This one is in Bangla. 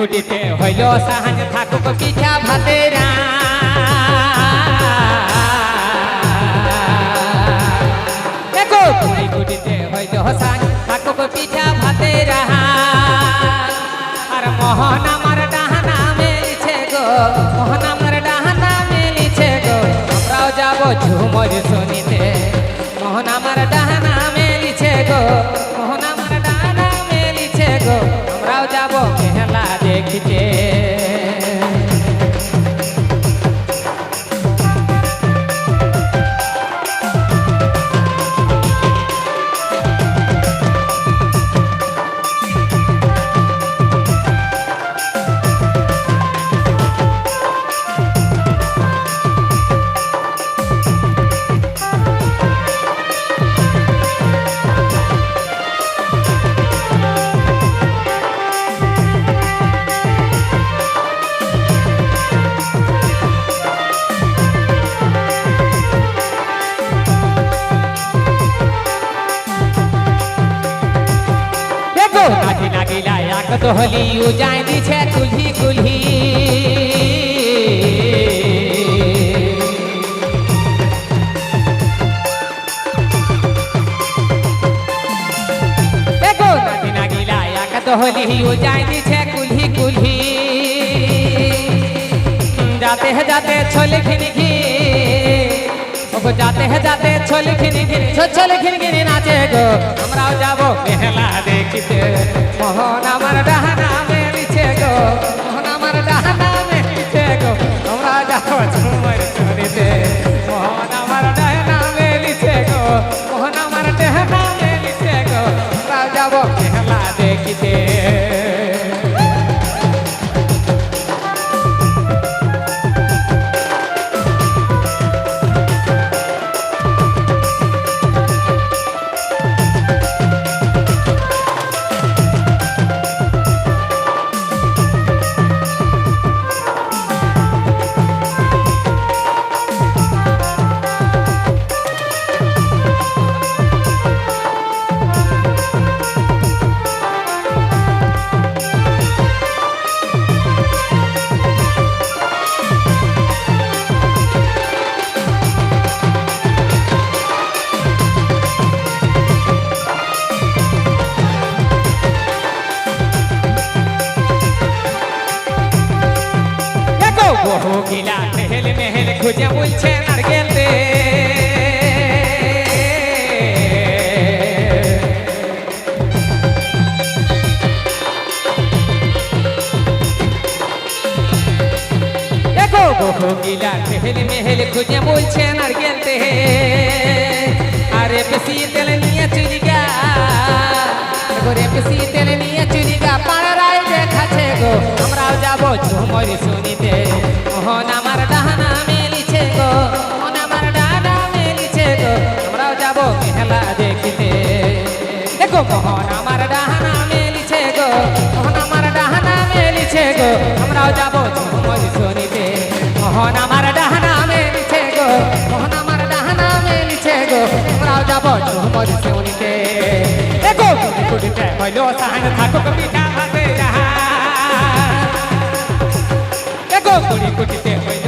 কুটিতে হইল সাহান থাকুক পিঠা ভাতেরা কুটিতে হইল সাহান থাকুক পিঠা ভাতেরা আর মোহন আমার ডাহানা মেলিছে গো, মোহন আমার ডাহানা মেলিছে গো। আমরাও লায়াক তো হলি উ যাই দিছে কুলহি কুলহি দেখো নাকি নাকি লায়াক তো হলি উ যাই দিছে কুলহি কুলহি जाते हैं जाते छोले खिन खी ओगो जाते हैं जाते छोले खिन खिन छो छोले खिन खिन नाचे गो আমরাও যাব মেলা দেখিতে মোহন আমার ডাহানা মেলিছে গো, মোহন আমার ডাহানা মেলিছে গো। আমরা যাও ঝুমর শুনিতে মোহন আমার ডাহানা মেলিছে গো, মোহন আমার ডাহানা মেলিছে গো। আমরা যাব খেলা দেখিতে। খুঁজে বলছে নারকেল রে দেখো বহু মেহেল খুঁজে বলছে নারকেল রে আরে বেশি তেল নিয়ে চুরিগা করে বেশি নিয়ে চুরিগা পাড়ায় দেখাছে গো আমরাও যাব ঝুমর শুনিতে যাব ঝুমর শুনিতে মোহন আমার ডাহানা মেলিছে গো, মোহন আমার ডাহানা মেলিছে গো। আমরাও যাব ঝুমর শুনিতে দেখো কুড়িতে হইল সাহান থাকুক পিঠা ভাতে যাহা। দেখো কুটি কুটিতে হইল